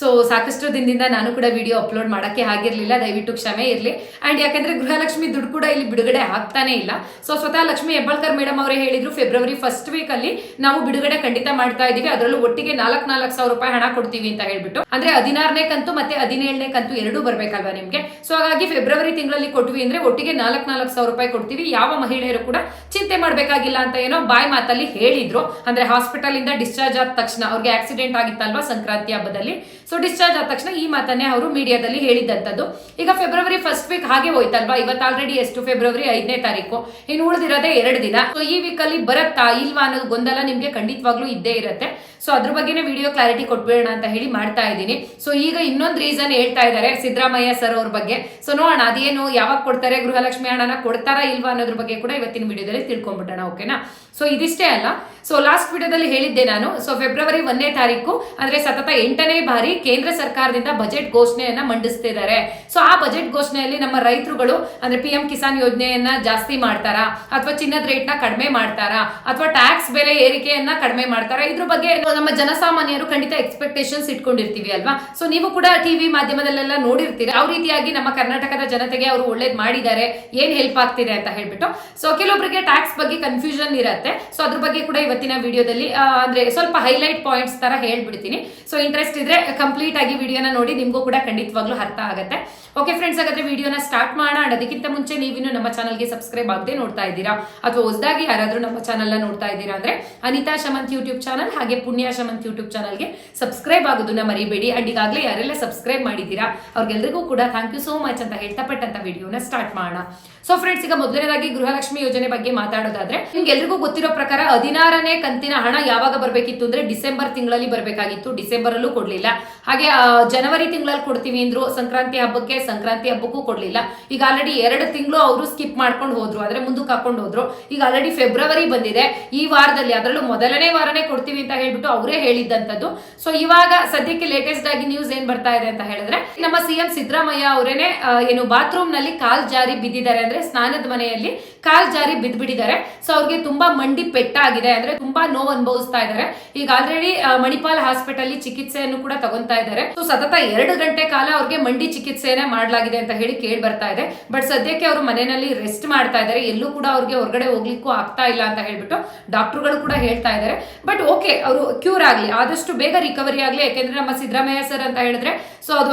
So ಸಾಕಷ್ಟು ದಿನದಿಂದ ನಾನು ಕೂಡ ವಿಡಿಯೋ ಅಪ್ಲೋಡ್ ಮಾಡೋಕ್ಕೆ ಆಗಿರಲಿಲ್ಲ, ದಯವಿಟ್ಟು ಕ್ಷಮೆ ಇರಲಿ. ಆ್ಯಂಡ್ ಯಾಕಂದ್ರೆ ಗೃಹಲಕ್ಷ್ಮಿ ದುಡ್ಡು ಕೂಡ ಇಲ್ಲಿ ಬಿಡುಗಡೆ ಆಗ್ತಾನೇ ಇಲ್ಲ. ಸೊ ಸ್ವತಃ ಲಕ್ಷ್ಮಿ ಹೆಬ್ಬಾಳ್ಕರ್ ಮೇಡಮ್ ಅವರೇ ಹೇಳಿದ್ರು ಫೆಬ್ರವರಿ ಫಸ್ಟ್ ವೀಕಲ್ಲಿ ನಾವು ಬಿಡುಗಡೆ ಖಂಡಿತ ಮಾಡ್ತಾ ಇದೀವಿ ಅದರಲ್ಲೂ ಒಟ್ಟಿಗೆ ನಾಲ್ಕು ನಾಲ್ಕು ಸಾವಿರ ರೂಪಾಯಿ ಹಣ ಕೊಡ್ತೀವಿ ಅಂತ ಹೇಳ್ಬಿಟ್ಟು. ಅಂದ್ರೆ ಹದಿನಾರನೇ ಕಂತು ಮತ್ತೆ ಹದಿನೇಳನೇ ಕಂತು ಎರಡೂ ಬರಬೇಕಲ್ವಾ ನಿಮಗೆ? ಸೊ ಹಾಗಾಗಿ ಫೆಬ್ರವರಿ ತಿಂಗಳಲ್ಲಿ ಕೊಟ್ವಿ ಅಂದ್ರೆ ಒಟ್ಟಿಗೆ ನಾಲ್ಕು ನಾಲ್ಕು ಸಾವಿರ ರೂಪಾಯಿ ಕೊಡ್ತೀವಿ. ಯಾವ ಮಹಿಳೆಯರು ಕೂಡ ಚಿಂತೆ ಮಾಡಬೇಕಾಗಿಲ್ಲ ಅಂತ ಏನೋ ಬಾಯ್ ಮಾತಲ್ಲಿ ಹೇಳಿದ್ರು. ಅಂದ್ರೆ ಹಾಸ್ಪಿಟಲ್ ಇಂದ ಡಿಸ್ಚಾರ್ಜ್ ಆದ ತಕ್ಷಣ ಅವ್ರಿಗೆ ಆಕ್ಸಿಡೆಂಟ್ ಆಗಿತ್ತಲ್ವಾ ಸಂಕ್ರಾಂತಿ ಹಬ್ಬದಲ್ಲಿ? ಸೊ ಡಿಸ್ಚಾರ್ಜ್ ಆದ ತಕ್ಷಣ ಈ ಮಾತನ್ನೇ ಅವರು ಮೀಡಿಯಾದಲ್ಲಿ ಹೇಳಿದ್ದಂಥದ್ದು ಈಗ ಫೆಬ್ರವರಿ ಫಸ್ಟ್ ವೀಕ್ ಹಾಗೆ ಹೋಯ್ತಲ್ವಾ? ಇವತ್ತು ಆಲ್ರೆಡಿ ಎಷ್ಟು ಫೆಬ್ರವರಿ ಐದನೇ ತಾರೀಕು? ಇನ್ನು ಉಳಿದಿರೋದೇ ಎರಡು ದಿನ. ಸೊ ಈ ವೀಕ್ ಅಲ್ಲಿ ಬರತ್ತಾ ಇಲ್ವಾ ಅನ್ನೋದು ಗೊಂದಲ ನಿಮಗೆ ಖಂಡಿತವಾಗ್ಲೂ ಇದ್ದೇ ಇರುತ್ತೆ. ಸೊ ಅದ್ರ ಬಗ್ಗೆನೇ ವಿಡಿಯೋ ಕ್ಲಾರಿಟಿ ಕೊಟ್ಬಿಡೋಣ ಅಂತ ಹೇಳಿ ಮಾಡ್ತಾ ಇದ್ದೀನಿ. ಸೊ ಈಗ ಇನ್ನೊಂದು ರೀಸನ್ ಹೇಳ್ತಾ ಇದ್ದಾರೆ ಸಿದ್ದರಾಮಯ್ಯ ಸರ್ ಅವ್ರ ಬಗ್ಗೆ. ಸೊ ನೋಡೋಣ, ಅದೇನು ಯಾವಾಗ ಕೊಡ್ತಾರೆ? ಗೃಹಲಕ್ಷ್ಮಿ ಹಣನ ಕೊಡ್ತಾರಾ ಇಲ್ವಾ ಅನ್ನೋದ್ರ ಬಗ್ಗೆ ಕೂಡ ಇವತ್ತಿನ ವಿಡಿಯೋದಲ್ಲಿ ತಿಳ್ಕೊಂಡ್ಬಿಡೋಣ ಓಕೆನಾ ಸೊ ಇದಿಷ್ಟೇ ಅಲ್ಲ. ಸೊ ಲಾಸ್ಟ್ ವಿಡಿಯೋದಲ್ಲಿ ಹೇಳಿದ್ದೆ ನಾನು. ಸೊ ಫೆಬ್ರವರಿ ಒಂದನೇ ತಾರೀಕು, ಅಂದ್ರೆ ಸತತ ಎಂಟನೇ ಬಾರಿ ಕೇಂದ್ರ ಸರ್ಕಾರದಿಂದ ಬಜೆಟ್ ಘೋಷಣೆಯನ್ನ ಮಂಡಿಸ್ತಿದ್ದಾರೆ ಸೊ ಆ ಬಜೆಟ್ ಘೋಷಣೆಯಲ್ಲಿ ನಮ್ಮ ರೈತರುಗಳು, ಅಂದ್ರೆ ಪಿ ಎಂ ಕಿಸಾನ್ ಯೋಜನೆಯನ್ನ ಜಾಸ್ತಿ ಮಾಡ್ತಾರಾ? ಅಥವಾ ಚಿನ್ನದ ರೇಟ್ನ ಕಡಿಮೆ ಮಾಡ್ತಾರಾ? ಅಥವಾ ಟ್ಯಾಕ್ಸ್ ಬೆಲೆ ಏರಿಕೆಯನ್ನ ಕಡಿಮೆ ಮಾಡ್ತಾರಾ? ಇದ್ರ ಬಗ್ಗೆ ನಮ್ಮ ಜನಸಾಮಾನ್ಯರು ಖಂಡಿತ ಎಕ್ಸ್ಪೆಕ್ಟೇಷನ್ಸ್ ಇಟ್ಕೊಂಡಿರ್ತೀವಿ ಅಲ್ವಾ? ಸೊ ನೀವು ಕೂಡ ಟಿವಿ ಮಾಧ್ಯಮದಲ್ಲೆಲ್ಲ ನೋಡಿರ್ತೀರಿ? ಯಾವ ರೀತಿಯಾಗಿ ನಮ್ಮ ಕರ್ನಾಟಕದ ಜನತೆಗೆ ಅವರು ಒಳ್ಳೇದ್ ಮಾಡಿದ್ದಾರೆ ಏನ್ ಹೆಲ್ಪ್ ಆಗ್ತಿದೆ ಅಂತ ಹೇಳ್ಬಿಟ್ಟು. ಸೊ ಕೆಲವೊಬ್ಬರಿಗೆ ಟ್ಯಾಕ್ಸ್ ಬಗ್ಗೆ ಕನ್ಫ್ಯೂಷನ್ ಇರುತ್ತೆ. ಸೊ ಅದ್ರ ಬಗ್ಗೆ ಕೂಡ ಇವತ್ತಿನ ವಿಡಿಯೋದಲ್ಲಿ ಅಂದ್ರೆ ಸ್ವಲ್ಪ ಹೈಲೈಟ್ ಪಾಯಿಂಟ್ಸ್ ತರ ಹೇಳ್ಬಿಡ್ತೀನಿ. ಸೊ ಇಂಟ್ರೆಸ್ಟ್ ಇದ್ರೆ ಕಂಪ್ಲೀಟ್ ಆಗಿ ವಿಡಿಯೋನ ನೋಡಿ ನಿಮಗೂ ಕೂಡ ಖಂಡಿತವಾಗ್ಲೂ ಅರ್ಥ ಆಗುತ್ತೆ. ಓಕೆ ಫ್ರೆಂಡ್ಸ್ ಹಾಗಾದ್ರೆ ವಿಡಿಯೋನ ಸ್ಟಾರ್ಟ್ ಮಾಡೋಣ. ಅದಕ್ಕಿಂತ ಮುಂಚೆ ನೀವಿನ್ನು ನಮ್ಮ ಚಾನಲ್ಗೆ ಸಬ್ಸ್ಕ್ರೈಬ್ ಆಗದೆ ನೋಡ್ತಾ ಇದ್ದೀರಾ? ಅಥವಾ ಹೊಸದಾಗಿ ಯಾರಾದರೂ ನಮ್ಮ ಚಾನಲ್ನ ನೋಡ್ತಾ ಇದ್ದೀರಾ ಅಂದ್ರೆ ಅನಿತಾ ಶಮಂತ್ ಯೂಟ್ಯೂಬ್ ಚಾನಲ್ ಹಾಗೆ ಪುಣ್ಯ ಶಮಂತ್ ಯೂಟ್ಯೂಬ್ ಚಾನಲ್ಗೆ ಸಬ್ಸ್ಕ್ರೈಬ್ ಆಗೋದನ್ನ ಮರಿಬೇಡಿ. ಅಂಡ್ ಈಗಾಗಲೇ ಯಾರೆಲ್ಲ ಸಬ್ಸ್ಕ್ರೈಬ್ ಮಾಡಿದ್ದೀರಾ, ಅವ್ರಿಗೆಲ್ರಿಗೂ ಕೂಡ ಥ್ಯಾಂಕ್ ಯು ಸೋ ಮಚ್ ಅಂತ ಹೇಳ್ತಾ ಪಟ್ಟಂತ ವಿಡಿಯೋನ ಸ್ಟಾರ್ಟ್ ಮಾಡೋಣ. ಸೊ ಫ್ರೆಂಡ್ಸ್ ಈಗ ಮೊದಲನೇದಾಗಿ ಗೃಹಲಕ್ಷ್ಮಿ ಯೋಜನೆ ಬಗ್ಗೆ ಮಾತಾಡೋದಾದ್ರೆ, ನಿಮ್ಗೆಲ್ರಿಗೂ ಗೊತ್ತಿರೋ ಪ್ರಕಾರ ಹದಿನಾರನೇ ಕಂತಿನ ಹಣ ಯಾವಾಗ ಬರಬೇಕಿತ್ತು ಅಂದ್ರೆ ಡಿಸೆಂಬರ್ ತಿಂಗಳಲ್ಲಿ ಬರಬೇಕಾಗಿತ್ತು. ಡಿಸೆಂಬರ್ ಅಲ್ಲೂ ಕೊಡ್ಲಿಲ್ಲ. ಹಾಗೆ ಜನವರಿ ತಿಂಗಳಲ್ಲಿ ಕೊಡ್ತೀವಿ ಅಂದ್ರು ಸಂಕ್ರಾಂತಿ ಹಬ್ಬಕ್ಕೆ ಸಂಕ್ರಾಂತಿ ಹಬ್ಬಕ್ಕೂ ಕೊಡ್ಲಿಲ್ಲ. ಈಗ ಆಲ್ರೆಡಿ ಎರಡು ತಿಂಗಳು ಅವರು ಸ್ಕಿಪ್ ಮಾಡ್ಕೊಂಡು ಹೋದ್ರು, ಆದ್ರೆ ಮುಂದಕ್ಕೆ ಹಾಕೊಂಡು ಹೋದ್ರು. ಈಗ ಆಲ್ರೆಡಿ ಫೆಬ್ರವರಿ ಬಂದಿದೆ. ಈ ವಾರದಲ್ಲಿ, ಅದರಲ್ಲೂ ಮೊದಲನೇ ವಾರನೇ ಕೊಡ್ತೀವಿ ಅಂತ ಹೇಳ್ಬಿಟ್ಟು ಅವರೇ ಹೇಳಿದ್ದಂಥದ್ದು. ಸೊ ಇವಾಗ ಸದ್ಯಕ್ಕೆ ಲೇಟೆಸ್ಟ್ ಆಗಿ ನ್ಯೂಸ್ ಏನ್ ಬರ್ತಾ ಇದೆ ಅಂತ ಹೇಳಿದ್ರೆ, ನಮ್ಮ ಸಿಎಂ ಸಿದ್ದರಾಮಯ್ಯ ಅವರೇನೆ ಏನು ಬಾತ್ರೂಮ್ನಲ್ಲಿ ಕಾಲ್ ಜಾರಿ ಬಿದ್ದಿದ್ದಾರೆ. ಅಂದ್ರೆ ಸ್ನಾನದ ಮನೆಯಲ್ಲಿ ಕಾಲ್ ಜಾರಿ ಬಿದ್ದ್ಬಿಟ್ಟಿದ್ದಾರೆ ಸೊ ಅವ್ರಿಗೆ ತುಂಬಾ ಮಂಡಿ ಪೆಟ್ಟಾಗಿದೆ. ಅಂದ್ರೆ ತುಂಬಾ ನೋವು ಅನುಭವಿಸ್ತಾ ಇದ್ದಾರೆ. ಈಗ ಆಲ್ರೆಡಿ ಮಣಿಪಾಲ್ ಹಾಸ್ಪಿಟಲ್ ಚಿಕಿತ್ಸೆಯನ್ನು ಕೂಡ ತಗೊಂತಾ ಇದ್ದಾರೆ. ಸೊ ಸತತ ಎರಡು ಗಂಟೆ ಕಾಲ ಅವ್ರಿಗೆ ಮಂಡಿ ಚಿಕಿತ್ಸೆನೇ ಮಾಡಲಾಗಿದೆ ಅಂತ ಹೇಳಿ ಕೇಳಿ ಬರ್ತಾ ಇದೆ. ಬಟ್ ಸದ್ಯಕ್ಕೆ ಅವರು ಮನೆಯಲ್ಲಿ ರೆಸ್ಟ್ ಮಾಡ್ತಾ ಇದ್ದಾರೆ. ಎಲ್ಲೂ ಕೂಡ ಅವ್ರಿಗೆ ಹೊರಗಡೆ ಹೋಗ್ಲಿಕ್ಕೂ ಆಗ್ತಾ ಇಲ್ಲ ಅಂತ ಹೇಳ್ಬಿಟ್ಟು ಡಾಕ್ಟರ್ಗಳು ಕೂಡ ಹೇಳ್ತಾ ಇದ್ದಾರೆ. ಬಟ್ ಓಕೆ ಅವರು ಕ್ಯೂರ್ ಆಗ್ಲಿ. ಆದಷ್ಟು ಬೇಗ ರಿಕವರಿ ಆಗ್ಲಿ. ಯಾಕೆಂದ್ರೆ ನಮ್ಮ ಸಿದ್ದರಾಮಯ್ಯ ಸರ್ ಅಂತ ಹೇಳಿದ್ರೆ ಸೊ ಅದು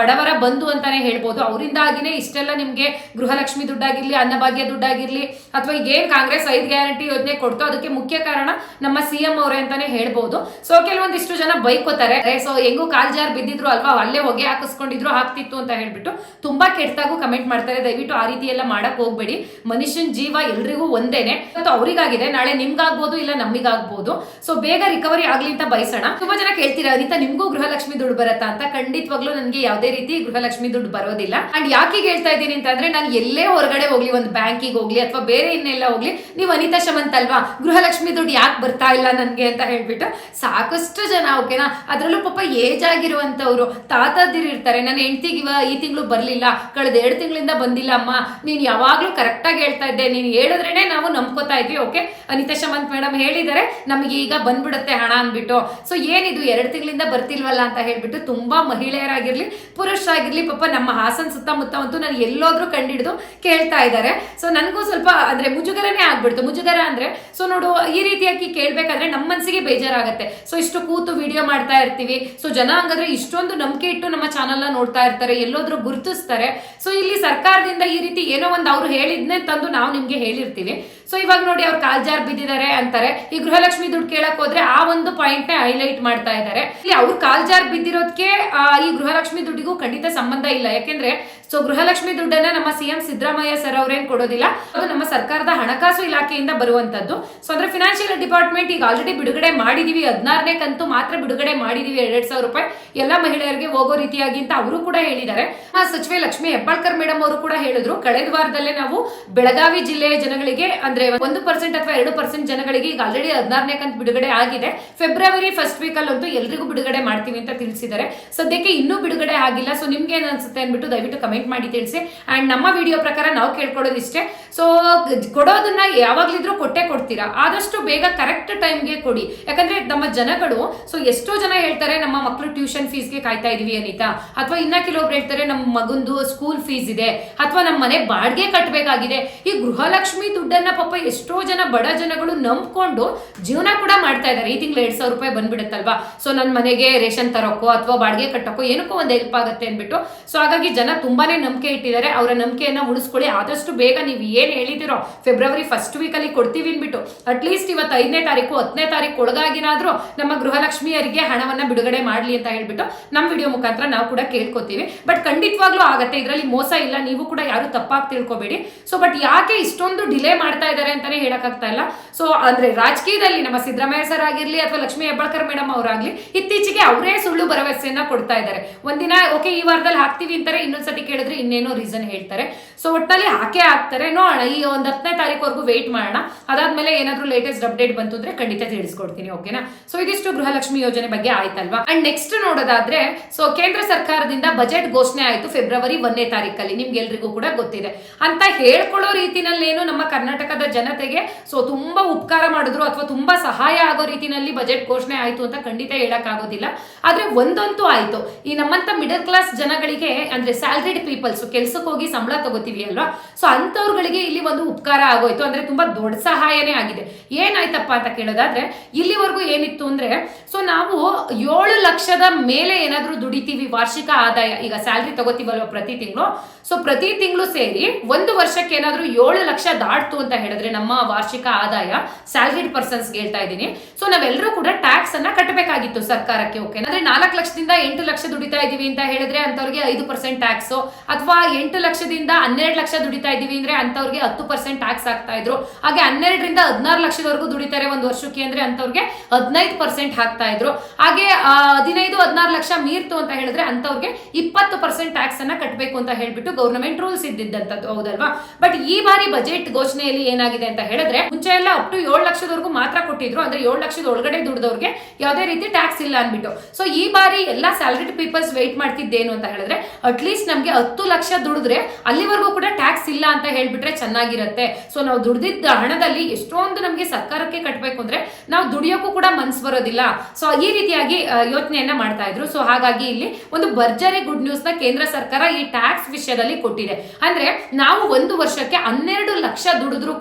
ಬಡವರ ಬಂಧು ಅಂತಾನೆ ಹೇಳ್ಬೋದು. ಅವರಿಂದಾಗಿನೇ ಇಷ್ಟೆಲ್ಲ ನಿಮ್ಗೆ ಗೃಹಲಕ್ಷ್ಮಿ ದುಡ್ಡಾಗಿರ್ಲಿ, ಅನ್ನಭಾಗ್ಯ ದುಡ್ಡಾಗಿರ್ಲಿ ಅಥವಾ ಈಗ ಏನ್ ಕಾಂಗ್ರೆಸ್ ಐದು ಗ್ಯಾರಂಟಿ ಯೋಜನೆ ಕೊಡ್ತೋ ಅದಕ್ಕೆ ಮುಖ್ಯ ಕಾರಣ ನಮ್ಮ ಸಿಎಂ ಅವರೇ ಅಂತಾನೆ ಹೇಳ್ಬೋದು. ಸೊ ಕೆಲವೊಂದಿಷ್ಟು ಜನ ಬೈಕೋತಾರೆ. ಸೊ ಹೆಂಗೂ ಕಾಲ್ ಜಾರ್ ಬಿದ್ದಿದ್ರು ಅಲ್ವಾ? ಅಲ್ಲೇ ಹೊಗೆ ಹಾಕಿಸ್ಕೊಂಡಿದ್ರು, ಹಾಕ್ತಿತ್ತು ಅಂತ ಹೇಳ್ಬಿಟ್ಟು ತುಂಬಾ ಕೆಟ್ಟದಾಗೂ ಕಮೆಂಟ್ ಮಾಡ್ತಾರೆ. ದಯವಿಟ್ಟು ಆ ರೀತಿ ಎಲ್ಲ ಮಾಡಕ್ ಹೋಗ್ಬೇಡಿ. ಮನುಷ್ಯನ್ ಜೀವ ಎಲ್ರಿಗೂ ಒಂದೇನೆ. ಮತ್ತು ಅವರಿಗಾಗಿದೆ. ನಾಳೆ ನಿಮ್ಗಾಗ್ಬೋದು, ಇಲ್ಲ ನಮಗಾಗ್ಬೋದು ಸೊ ಬೇಗ ರಿಕವರಿ ಆಗ್ಲಿ ಅಂತ ಬಯಸೋಣ. ತುಂಬಾ ಜನ ಕೇಳ್ತೀರಾ ಅನಿತಾ, ನಿಮ್ಗೂ ಗೃಹಲಕ್ಷ್ಮಿ ದುಡ್ಡು ಬರುತ್ತಾ? ಅಂತ. ಖಂಡಿತವಾಗ್ಲೂ ನನಗೆ ಯಾವುದೇ ರೀತಿ ಗೃಹಲಕ್ಷ್ಮಿ ದುಡ್ಡು ಬರೋದಿಲ್ಲ. ಅಂಡ್ ಯಾಕೆ ಹೇಳ್ತಾ ಇದ್ದೀನಿ ಅಂತಂದ್ರೆ ನಾನು ಎಲ್ಲೇ ಹೊರಗಡೆ ಹೋಗ್ಲಿ, ಒಂದು ಬ್ಯಾಂಕಿಗೆ ಹೋಗ್ಲಿ ಅಥವಾ ಬೇರೆ ಇನ್ನೆಲ್ಲ ಹೋಗ್ಲಿ, ನೀವು ಅನಿತಾ ಶಮಂತ್ ಅಲ್ವಾ? ಗೃಹಲಕ್ಷ್ಮಿ ದುಡ್ಡು ಯಾಕೆ ಬರ್ತಾ ಇಲ್ಲ ನನಗೆ ಅಂತ ಹೇಳ್ಬಿಟ್ಟು ಸಾಕಷ್ಟು ಜನ, ಓಕೆನಾ? ಅದ್ರಲ್ಲೂ ಪಾಪ ಏಜ್ ಆಗಿರುವಂತವ್ರು ತಾತದಿರು ಇರ್ತಾರೆ. ನನ್ನ ಹೆಂಡ್ತಿಗೆ ಇವ ಈ ತಿಂಗಳು ಬರ್ಲಿಲ್ಲ, ಕಳೆದ ಎರಡು ತಿಂಗಳಿಂದ ಬಂದಿಲ್ಲ ಅಮ್ಮ. ನೀನ್ ಯಾವಾಗ್ಲೂ ಕರೆಕ್ಟಾಗಿ ಹೇಳ್ತಾ ಇದ್ದೆ. ನೀನು ಹೇಳಿದ್ರೇನೆ ನಾವು ನಂಬ್ಕೋತಾ ಇದ್ವಿ, ಓಕೆ? ಅನಿತಾ ಶಮಂತ್ ಮೇಡಮ್ ಹೇಳಿದ್ದಾರೆ ನಮಗೆ ಈಗ ಬಂದ್ಬಿಡುತ್ತೆ ಹಣ ಅಂದ್ಬಿಟ್ಟು. ಸೊ ಏನಿದು, ಎರಡು ತಿಂಗಳಿಂದ ಬರ್ತಿಲ್ವಲ್ಲ ಅಂತ ಹೇಳ್ಬಿಟ್ಟು ತುಂಬಾ ಮಹಿಳೆಯರಾಗಿರ್ಲಿ, ಪುರುಷರಾಗಿರ್ಲಿ, ಪಾಪ ನಮ್ಮ ಹಾಸನ್ ಸುತ್ತಮುತ್ತ ಅಂತೂ ನಾನು ಎಲ್ಲೋದ್ರೂ ಕಂಡಿಡಿದು ಕೇಳ್ತಾ ಇದ್ದಾರೆ. ಸೊ ನನಗೂ ಸ್ವಲ್ಪ ಅಂದ್ರೆ ಮುಜುಗರನೇ ಆಗ್ಬಿಡ್ತು. ಮುಜುಗರ ಅಂದ್ರೆ ಸೊ ನೋಡು, ಈ ರೀತಿಯಾಗಿ ಕೇಳ್ಬೇಕಾದ್ರೆ ನಮ್ಮ ಮನಸ್ಸಿಗೆ ಬೇಜಾರಾಗುತ್ತೆ. ಸೊ ಇಷ್ಟು ಕೂತು ವಿಡಿಯೋ ಮಾಡ್ತಾ ಇರ್ತೀವಿ. ಸೊ ಜನ ಹಂಗಾದ್ರೆ ಇಷ್ಟೊಂದು ನಂಬಿಕೆ ಇಟ್ಟು ನಮ್ಮ ಚಾನಲ್ನ ನೋಡ್ತಾ ಇರ್ತಾರೆ, ಎಲ್ಲೋದ್ರೂ ಗುರುತಿಸ್ತಾರೆ. ಸೊ ಇಲ್ಲಿ ಸರ್ಕಾರದಿಂದ ಈ ರೀತಿ ಏನೋ ಒಂದು ಅವ್ರು ಹೇಳಿದ್ನೇ ತಂದು ನಾವು ನಿಮ್ಗೆ ಹೇಳಿರ್ತೀವಿ. ಸೊ ಇವಾಗ ನೋಡಿ ಅವ್ರು ಕಾಲ್ಜಾರ್ ಬಿದ್ದಿದ್ದಾರೆ ಅಂತಾರೆ. ಈ ಗೃಹಲಕ್ಷ್ಮಿ ದುಡ್ಡು ಕೇಳಕ್ ಹೋದ್ರೆ ಆ ಒಂದು ಪಾಯಿಂಟ್ನ ಹೈಲೈಟ್ ಮಾಡ್ತಾ ಇದ್ದಾರೆ. ಇಲ್ಲಿ ಅವ್ರು ಕಾಲ್ಜಾರ್ ಬಿದ್ದಿರೋದಕ್ಕೆ ಈ ಗೃಹಲಕ್ಷ್ಮಿ ದುಡ್ಡಿಗೂ ಖಂಡಿತ ಸಂಬಂಧ ಇಲ್ಲ. ಯಾಕೆಂದ್ರೆ ಸೊ ಗೃಹಲಕ್ಷ್ಮಿ ದುಡ್ಡನ್ನ ನಮ್ಮ ಸಿಎಂ ಸಿದ್ದರಾಮಯ್ಯ ಸರ್ ಅವರೇನ್ ಕೊಡೋದಿಲ್ಲ. ಅದು ನಮ್ಮ ಸರ್ಕಾರದ ಹಣಕಾಸು ಇಲಾಖೆಯಿಂದ ಬರುವಂತದ್ದು. ಸೊ ಅಂದ್ರೆ ಫಿನಾನ್ಷಿಯಲ್ ಡಿಪಾರ್ಟ್ಮೆಂಟ್ ಈಗ ಆಲ್ರೆಡಿ ಬಿಡುಗಡೆ ಮಾಡಿದೀವಿ. ಹದಿನಾರನೇ ಕಂತು ಮಾತ್ರ ಬಿಡುಗಡೆ ಮಾಡಿದೀವಿ ಎರಡ್ ಸಾವಿರ ರೂಪಾಯಿ. ಎಲ್ಲ ಮಹಿಳೆಯರಿಗೆ ಹೋಗೋ ರೀತಿಯಾಗಿ ಅಂತ ಅವರು ಕೂಡ ಹೇಳಿದ್ದಾರೆ. ಆ ಸಚಿವೆ ಲಕ್ಷ್ಮಿ ಹೆಬ್ಬಾಳ್ಕರ್ ಮೇಡಮ್ ಅವರು ಕೂಡ ಹೇಳಿದ್ರು. ಕಳೆದ ವಾರದಲ್ಲೇ ನಾವು ಬೆಳಗಾವಿ ಜಿಲ್ಲೆಯ ಜನಗಳಿಗೆ, ಅಂದ್ರೆ ಅಂದ್ರೆ ಒಂದು ಪರ್ಸೆಂಟ್ ಅಥವಾ ಎರಡು ಪರ್ಸೆಂಟ್ ಜನಗಳಿಗೆ ಈಗ ಆಲ್ರೆಡಿ ಹದಿನಾರನೇ ಕಂತ್ ಬಿಡುಗಡೆ ಆಗಿದೆ. ಫೆಬ್ರವರಿ ಫಸ್ಟ್ ವೀಕ್ ಅಂತೂ ಎಲ್ರಿಗೂ ಬಿಡುಗಡೆ ಮಾಡ್ತೀವಿ ಅಂತ ತಿಳಿಸಿದ್ದಾರೆ. ಸದ್ಯಕ್ಕೆ ಇನ್ನೂ ಬಿಡುಗಡೆ ಆಗಿಲ್ಲ. ಸೊ ನಿಮ್ಗೆ ಏನ್ ಅನ್ಸುತ್ತೆ ಅಂದ್ಬಿಟ್ಟು ದಯವಿಟ್ಟು ಕಮೆಂಟ್ ಮಾಡಿ ತಿಳಿಸಿ. ಅಂಡ್ ನಮ್ಮ ವಿಡಿಯೋ ಪ್ರಕಾರ ನಾವು ಇಷ್ಟೇ ಸೊ ಕೊಡೋದನ್ನ ಯಾವಾಗ್ಲಿದ್ರು ಕೊಟ್ಟೆ ಕೊಡ್ತೀರಾ? ಆದಷ್ಟು ಬೇಗ ಕರೆಕ್ಟ್ ಟೈಮ್ಗೆ ಕೊಡಿ. ಯಾಕಂದ್ರೆ ನಮ್ಮ ಜನಗಳು ಸೊ ಎಷ್ಟೋ ಜನ ಹೇಳ್ತಾರೆ ನಮ್ಮ ಮಕ್ಕಳು ಟ್ಯೂಷನ್ ಫೀಸ್ಗೆ ಕಾಯ್ತಾ ಇದೀವಿ ಅನಿತಾ. ಅಥವಾ ಇನ್ನ ಕೆಲವೊಬ್ರು ಹೇಳ್ತಾರೆ ನಮ್ಮ ಮಗುಂದು ಸ್ಕೂಲ್ ಫೀಸ್ ಇದೆ. ಅಥವಾ ನಮ್ಮ ಮನೆ ಬಾಡಿಗೆ ಕಟ್ಟಬೇಕಾಗಿದೆ ಈ ಗೃಹಲಕ್ಷ್ಮಿ ದುಡ್ಡನ್ನ ಪಾಪ ಎಷ್ಟೋ ಜನ ಬಡ ಜನಗಳು ನಂಬ್ಕೊಂಡು ಜೀವನ ಕೂಡ ಮಾಡ್ತಾ ಇದ್ದಾರೆ. ಈ ತಿಂಗಳು ಎರಡ್ ಸಾವಿರ ರೂಪಾಯಿ ಬಂದ್ಬಿಡುತ್ತಲ್ವಾ? ಸೊ ನನ್ನ ಮನೆಗೆ ರೇಷನ್ ತರೋಕೋ ಅಥವಾ ಬಾಡಿಗೆ ಕಟ್ಟೋಕ್ಕೋ ಏನಕ್ಕೋ ಒಂದು ಹೆಲ್ಪ್ ಆಗುತ್ತೆ ಅಂದ್ಬಿಟ್ಟು. ಸೊ ಹಾಗಾಗಿ ಜನ ತುಂಬಾನೇ ನಂಬಿಕೆ ಇಟ್ಟಿದ್ದಾರೆ. ಅವರ ನಂಬಿಕೆಯನ್ನ ಉಳಿಸ್ಕೊಳ್ಳಿ. ಆದಷ್ಟು ಬೇಗ ನೀವು ಏನ್ ಹೇಳಿದಿರೋ ಫೆಬ್ರವರಿ ಫಸ್ಟ್ ವೀಕ್ ಅಲ್ಲಿ ಕೊಡ್ತೀವಿ ಅಂದ್ಬಿಟ್ಟು. ಅಟ್ಲೀಸ್ಟ್ ಇವತ್ತು ಐದನೇ ತಾರೀಕು ಹತ್ತನೇ ತಾರೀಕು ಒಳಗಾಗಿನಾದ್ರೂ ನಮ್ಮ ಗೃಹಲಕ್ಷ್ಮಿಯರಿಗೆ ಹಣವನ್ನ ಬಿಡುಗಡೆ ಮಾಡ್ಲಿ ಅಂತ ಹೇಳ್ಬಿಟ್ಟು ನಮ್ಮ ವಿಡಿಯೋ ಮುಖಾಂತರ ನಾವು ಕೂಡ ಕೇಳ್ಕೊತೀವಿ. ಬಟ್ ಖಂಡಿತವಾಗ್ಲೂ ಆಗತ್ತೆ. ಇದರಲ್ಲಿ ಮೋಸ ಇಲ್ಲ. ನೀವು ಕೂಡ ಯಾರು ತಪ್ಪಾಗಿ ತಿಳ್ಕೊಬೇಡಿ. ಸೊ ಬಟ್ ಯಾಕೆ ಇಷ್ಟೊಂದು ಡಿಲೇ ಮಾಡ್ತಾ ಇದ್ದಾರೆ ಅಂತಾನೆ ಹೇಳಕ್ಕಾಗ್ತಾ ಇಲ್ಲ. ಸೊ ಅಂದ್ರೆ ರಾಜಕೀಯದಲ್ಲಿ ನಮ್ಮ ಸಿದ್ದರಾಮಯ್ಯ ಸರ್ ಆಗಿರ್ಲಿ ಅಥವಾ ಲಕ್ಷ್ಮಿ ಹೆಬ್ಬಾಳ್ಕರ್ ಮೇಡಮ್ ಅವರಾಗ್ಲಿ, ಇತ್ತೀಚೆಗೆ ಅವರೇ ಸುಳ್ಳು ಭರವಸೆಯನ್ನ ಕೊಡ್ತಾ ಇದ್ದಾರೆ. ಒಂದಿನ, ಓಕೆ, ಈ ವಾರದಲ್ಲಿ ಹಾಕ್ತೀವಿ ಅಂತಾರೆ, ಇನ್ನೊಂದ್ಸತಿ ಕೇಳಿದ್ರೆ ಇನ್ನೇನೋ ರೀಸನ್ ಹೇಳ್ತಾರೆ. ಸೊ ಒಟ್ಟಲ್ಲಿ ಹಾಕೇ ಹಾಕ್ತಾರೆ. ನೋಡೋಣ ಈ ಒಂದ್ ಹತ್ತನೇ ತಾರೀಕುವರೆಗೂ ವೇಟ್ ಮಾಡೋಣ. ಅದಾದ್ಮೇಲೆ ಏನಾದ್ರೂ ಲೇಟೆಸ್ಟ್ ಅಪ್ಡೇಟ್ ಬಂತು ಅಂದ್ರೆ ಖಂಡಿತ ತಿಳಿಸ್ಕೊಡ್ತೀನಿ ಓಕೆನಾ ಸೊ ಇದಿಷ್ಟು ಗೃಹಲಕ್ಷ್ಮಿ ಯೋಜನೆ ಬಗ್ಗೆ ಆಯ್ತಲ್ವಾ? ಅಂಡ್ ನೆಕ್ಸ್ಟ್ ನೋಡೋದಾದ್ರೆ ಸೊ ಕೇಂದ್ರ ಸರ್ಕಾರದಿಂದ ಬಜೆಟ್ ಘೋಷಣೆ ಆಯ್ತು ಫೆಬ್ರವರಿ ಒಂದನೇ ತಾರೀಕಲ್ಲಿ ನಿಮ್ಗೆಲ್ರಿಗೂ ಕೂಡ ಗೊತ್ತಿದೆ. ಅಂತ ಹೇಳ್ಕೊಳ್ಳೋ ರೀತಿನಲ್ಲೇನು ನಮ್ಮ ಕರ್ನಾಟಕದ ಜನತೆಗೆ. ಸೊ ತುಂಬಾ ಉಪಕಾರ ಮಾಡಿದ್ರು ಅಥವಾ ತುಂಬಾ ಸಹಾಯ ಆಗೋ ರೀತಿನಲ್ಲಿ ಬಜೆಟ್ ಘೋಷಣೆ ಆಯ್ತು ಅಂತ ಖಂಡಿತ ಹೇಳಕ್ಕಾಗೋದಿಲ್ಲ. ಆದ್ರೆ ಒಂದಂತೂ ಆಯ್ತು. ಈ ನಮ್ಮಂತ ಮಿಡಲ್ ಕ್ಲಾಸ್ ಜನಗಳಿಗೆ, ಅಂದ್ರೆ ಸ್ಯಾಲ್ರಿಡ್ ಪೀಪಲ್ಸ್ ಕೆಲಸಕ್ಕೆ ಹೋಗಿ ಸಂಬಳ ತಗೋತೀವಿ ಅಲ್ವಾ? ಸೊ ಅಂತವ್ರುಗಳಿಗೆ ಇಲ್ಲಿ ಒಂದು ಉಪಕಾರ ಆಗೋಯ್ತು. ಅಂದ್ರೆ ತುಂಬಾ ದೊಡ್ಡ ಸಹಾಯನೇ ಆಗಿದೆ. ಏನಾಯ್ತಪ್ಪ ಅಂತ ಕೇಳೋದಾದ್ರೆ, ಇಲ್ಲಿವರೆಗೂ ಏನಿತ್ತು ಅಂದ್ರೆ ಸೊ ನಾವು ಏಳು ಲಕ್ಷದ ಮೇಲೆ ಏನಾದರೂ ದುಡಿತೀವಿ ವಾರ್ಷಿಕ ಆದಾಯ, ಈಗ ಸ್ಯಾಲ್ರಿ ತಗೋತೀವಲ್ವ ಪ್ರತಿ ತಿಂಗಳು. ಸೊ ಪ್ರತಿ ತಿಂಗಳು ಸೇರಿ ಒಂದು ವರ್ಷಕ್ಕೆ ಏನಾದರೂ ಏಳು ಲಕ್ಷ ದಾಟ್ತು ಅಂತ ಹೇಳಿದ್ರೆ ನಮ್ಮ ವಾರ್ಷಿಕ ಆದಾಯ ಸ್ಯಾಲ್ರಿಡ್ ಪರ್ಸನ್ಸ್ ಹೇಳ್ತಾ ಇದ್ದೀನಿ. ಸೊ ನಾವೆಲ್ಲರೂ ಕೂಡ ಟ್ಯಾಕ್ಸ್ ಅನ್ನ ಕಟ್ಟಬೇಕಾಗಿತ್ತು ಸರ್ಕಾರಕ್ಕೆ ಓಕೆ ಅಂದ್ರೆ ನಾಲ್ಕು ಲಕ್ಷದಿಂದ ಎಂಟು ಲಕ್ಷ ದುಡಿತಾ ಇದೀವಿ ಅಂತ ಹೇಳಿದ್ರೆ ಅಂತವ್ರಿಗೆ ಐದು ಪರ್ಸೆಂಟ್ ಟ್ಯಾಕ್ಸ್ ಅಥವಾ ಎಂಟು ಲಕ್ಷದಿಂದ ಹನ್ನೆರಡು ಲಕ್ಷ ದುಡಿತಾ ಇದೀವಿ ಅಂದ್ರೆ ಅಂತವ್ರಿಗೆ ಹತ್ತು ಪರ್ಸೆಂಟ್ ಟ್ಯಾಕ್ಸ್ ಆಗ್ತಾ ಇದ್ರು. ಹಾಗೆ ಹನ್ನೆರಡರಿಂದ ಹದಿನಾರು ಲಕ್ಷದವರೆಗೂ ದುಡಿತಾರೆ ಒಂದು ವರ್ಷಕ್ಕೆ ಅಂದ್ರೆ ಅಂತವ್ರಿಗೆ ಹದಿನೈದು ಪರ್ಸೆಂಟ್ ಹಾಕ್ತಾ ಇದ್ರು. ಹಾಗೆ ಹದಿನೈದು, ಹದಿನಾರು ಲಕ್ಷ ಮೀರ್ತು ಅಂತ ಹೇಳಿದ್ರೆ ಅಂತವ್ರಿಗೆ ಇಪ್ಪತ್ತು ಪರ್ಸೆಂಟ್ ಟ್ಯಾಕ್ಸ್ ಅನ್ನ ಕಟ್ಟಬೇಕು ಅಂತ ಹೇಳ್ಬಿಟ್ಟು ಗೌರ್ಮೆಂಟ್ ರೂಲ್ಸ್ ಇದ್ದಿದ್ದಂತದ್ದು, ಹೌದಲ್ವಾ? ಬಟ್ ಈ ಬಾರಿ ಬಜೆಟ್ ಘೋಷಣೆಯಲ್ಲಿ ಏನಾಗಿದೆ ಅಂತ ಹೇಳಿದ್ರೆ, ಮುಂಚೆ ಎಲ್ಲ ಅಪ್ ಟು ಏಳು ಲಕ್ಷದವರೆಗೂ ಮಾತ್ರ ಕೊಟ್ಟಿದ್ರು. ಅಂದ್ರೆ ಏಳು ಲಕ್ಷದ ಒಳಗಡೆ ದುಡ್ದವ್ರಿಗೆ ಯಾವುದೇ ರೀತಿ ಟ್ಯಾಕ್ಸ್ ಇಲ್ಲ ಅನ್ಬಿಟ್ಟು ಸೊ ಈ ಬಾರಿ ಎಲ್ಲ ಸ್ಯಾಲರಿಡ್ ಪೀಪಲ್ಸ್ ವೆಯ್ಟ್ ಮಾಡ್ತಿದ್ದೇನು ಅಂತ ಹೇಳಿದ್ರೆ ಅಟ್ಲೀಸ್ಟ್ ನಮ್ಗೆ ಹತ್ತು ಲಕ್ಷ ದುಡಿದ್ರೆ ಅಲ್ಲಿವರೆಗೂ ಕೂಡ ಟ್ಯಾಕ್ಸ್ ಇಲ್ಲ ಅಂತ ಹೇಳ್ಬಿಟ್ರೆ ಚೆನ್ನಾಗಿರುತ್ತೆ. ಸೊ ನಾವು ದುಡ್ದಿದ್ದ ಹಣದಲ್ಲಿ ಎಷ್ಟೊಂದು ನಮಗೆ ಸರ್ಕಾರಕ್ಕೆ ಕಟ್ಟಬೇಕು ಅಂದ್ರೆ ನಾವು ದುಡಿಯೋಕ್ಕೂ ಕೂಡ ಮನ್ಸ್ ಬರೋದಿಲ್ಲ. ಸೊ ಈ ರೀತಿಯಾಗಿ ಯೋಚನೆಯನ್ನ ಮಾಡ್ತಾ ಇದ್ರು. ಸೊ ಹಾಗಾಗಿ ಇಲ್ಲಿ ಒಂದು ಭರ್ಜರಿ ಗುಡ್ ನ್ಯೂಸ್ನ ಕೇಂದ್ರ ಸರ್ಕಾರ ಈ ಟ್ಯಾಕ್ಸ್ ವಿಷಯದಲ್ಲಿ ಕೊಟ್ಟಿದೆ. ಅಂದ್ರೆ ನಾವು ಒಂದು ವರ್ಷಕ್ಕೆ ಹನ್ನೆರಡು ಲಕ್ಷ ದುಡಿದ್ರು